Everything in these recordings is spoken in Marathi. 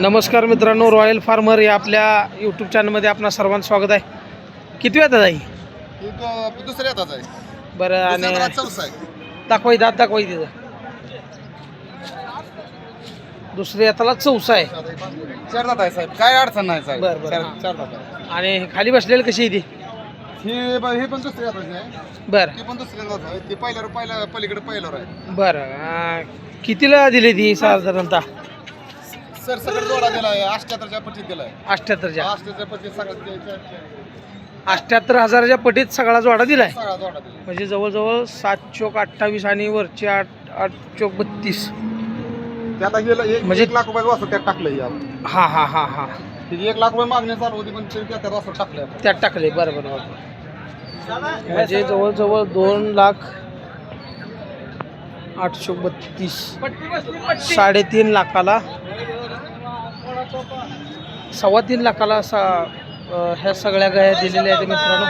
नमस्कार मित्रांनो रॉयल फार्मर या आपल्या यूट्यूब चॅनलमध्ये आपणा सर्वांचं स्वागत आहे. किती वेळा जाई ही दु- दुसऱ्या हातात आहे बरं दुसऱ्या आणि हातात चौसा आहे. दाखवाय दात दाखवाय तिथं. दुसऱ्या हाताला चौसा आहे. चार दात आहे साहेब. काय अडचण नाही साहेब. बरं, बरं, चार. चार दात आहे. आणि खाली बसलेली कशी आहे ती? ही ब- ही पण दुसऱ्या आहे बरं. ती पण दुसऱ्या हातात आहे. ती पहिल्यावर पहिल्या पलीकडे पहिल्यावर आहे. बरं अं, कितीला दिली ती साधारणतः? सर सगळं जोडा दिला आहे अष्ट्याहत्तरच्या पट्टीत दिला आहे अठ्ठ्याहत्तरच्या अष्ट्याहत्तर पट्टीत सगळं अठ्ठ्याहत्तर हजाराच्या पटीत सगळा जोडा दिलाय. सगळा जोडा दिला म्हणजे जवळजवळ सात चोक अठ्ठावीस आणि वरचे आठ आठ चोक बत्तीस. ते आता गेलं एक म्हणजे- एक लाख रुपये वाचत त्यात टाकलं या हा हा हा हा. तिची एक लाख रुपये मागणी चालू होती पण तरी त्यात वाचत टाकलं आपण. त्यात टाकले बरं बरं बरं. म्हणजे जवळजवळ दोन लाख आठशे बत्तीस साडेतीन लाखाला सव्वा तीन लाखाला सा ह्या सगळ्या गाया दिलेल्या आहेत मित्रांनो.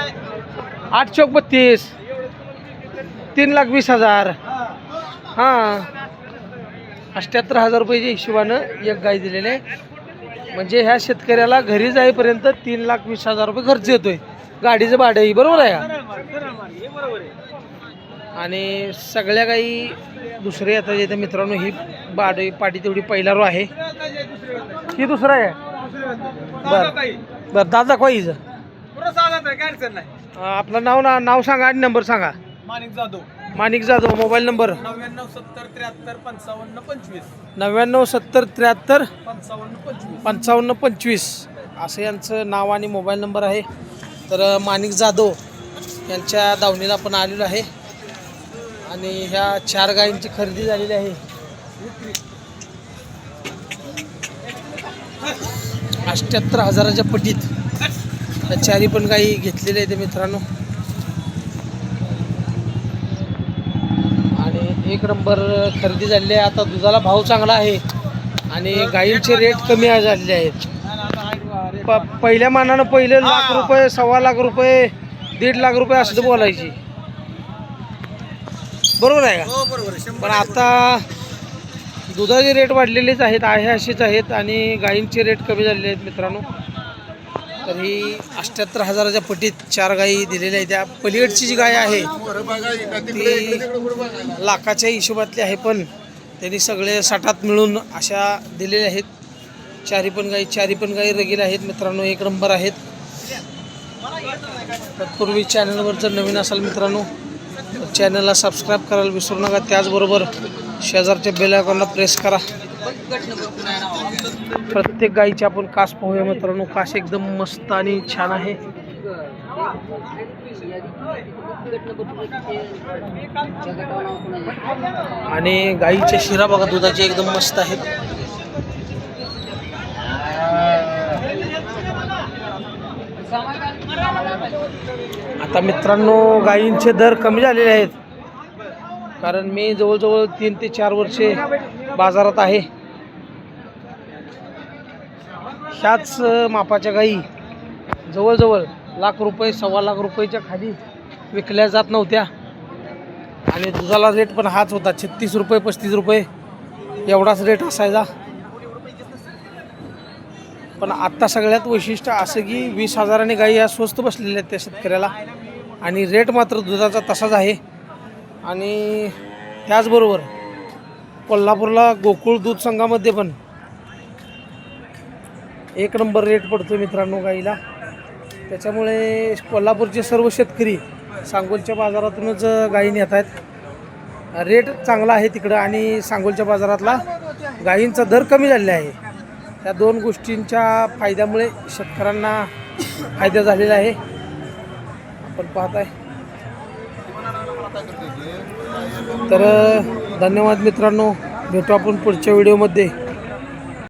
आठ चौक बत्तीस. तीन लाख वीस हजार. हां. अठ्ठ्याहत्तर हजार रुपयाच्या हिशोबानं एक गाय दिलेली आहे. म्हणजे ह्या शेतकऱ्याला घरी जाईपर्यंत तीन लाख वीस हजार रुपये खर्च येतोय. गाडीचं भाडंही बरोबर आहे का? आणि सगळ्या काही दुसरे आता येते मित्रांनो. ही बाड पाटी तेवढी पहिला रो आहे. ही दुसरा आहे. बरं. बरं दादा अं, आपलं नाव ना नाव सांगा आणि नंबर सांगा. Manik Jadhav. Manik Jadhav mobile number? नव्याण्णव सत्तर त्र्याहत्तर पंचावन्न पंचवीस. नव्याण्णव सत्तर त्र्याहत्तर पंचावन्न पंचवीस. पंचावन्न पंचवीस. असं यांचं नाव आणि मोबाईल नंबर आहे. तर माणिक जाधव यांच्या दावणीला आपण आलेलो आहे. आणि ह्या चार गायींची खरेदी झालेली आहे. अष्ट्याहत्तर हजाराच्या पटीत. चारी पण गायी घेतलेल्या आहेत मित्रांनो. आणि एक नंबर खरेदी झालेली आहे. आता दुधाला भाव चांगला आहे. आणि गायींचे रेट कमी झालेले आहेत. प पहिल्या मानानं पहिले लाख रुपये सव्वा लाख रुपये दीड लाख रुपये असं बोलायची. बरोबर आहे का? हो बरोबर पण आता दुधाचे रेट वाढलेलेच आहेत आहे असेच आहेत आणि गायींचे रेट कमी झालेले आहेत मित्रांनो. तर ही अठ्ठ्याहत्तर हजाराच्या पटीत चार गायी दिलेल्या आहेत. त्या पलीकडची जी गाय आहे ती लाखाच्या हिशोबातली आहे पण त्यांनी सगळे साठात मिळून अशा दिलेल्या आहेत. चारी पण गाई चारी पण गाई रगील आहेत मित्रांनो एक नंबर आहेत. तत्पूर्वी चॅनलवर जर नवीन असाल मित्रांनो चॅनलला सबस्क्राईब करायला विसरू नका. त्याचबरोबर शेजारच्या बेल प्रेस करा. प्रत्येक गाईचे आपण कास पाहूया मित्रांनो. कास एकदम मस्त आणि छान आहे. आणि गाईच्या शिरा बघा दुधाचे एकदम मस्त आहेत. आता मित्रांनो गायींचे दर कमी झालेले आहेत. कारण मी जवळजवळ तीन ते चार वर्षे बाजारात आहे. ह्याच मापाच्या गाई जवळजवळ लाख रुपये सव्वा लाख रुपयेच्या खाली विकल्या जात नव्हत्या. आणि दुधाला रेट पण हाच होता छत्तीस रुपये पस्तीस रुपये एवढाच रेट असायचा. पण आत्ता सगळ्यात वैशिष्ट्य असं की वीस हजाराने गाई या स्वस्त बसलेल्या आहेत त्या शेतकऱ्याला. आणि रेट मात्र दुधाचा तसाच आहे. आणि त्याचबरोबर कोल्हापूरला गोकुळ दूध संघामध्ये पण एक नंबर रेट पडतो मित्रांनो गाईला. त्याच्यामुळे कोल्हापूरचे सर्व शेतकरी सांगोलच्या बाजारातूनच गायी नेत आहेत. रेट चांगला आहे तिकडं आणि सांगोलच्या बाजारातला गायींचा दर कमी झालेला आहे. त्या दोन गोष्टींच्या फायद्यामुळे शेतकऱ्यांना फायदा झालेला आहे. आपण पाहत आहे तर धन्यवाद मित्रांनो. भेटू आपण पुढच्या व्हिडिओमध्ये.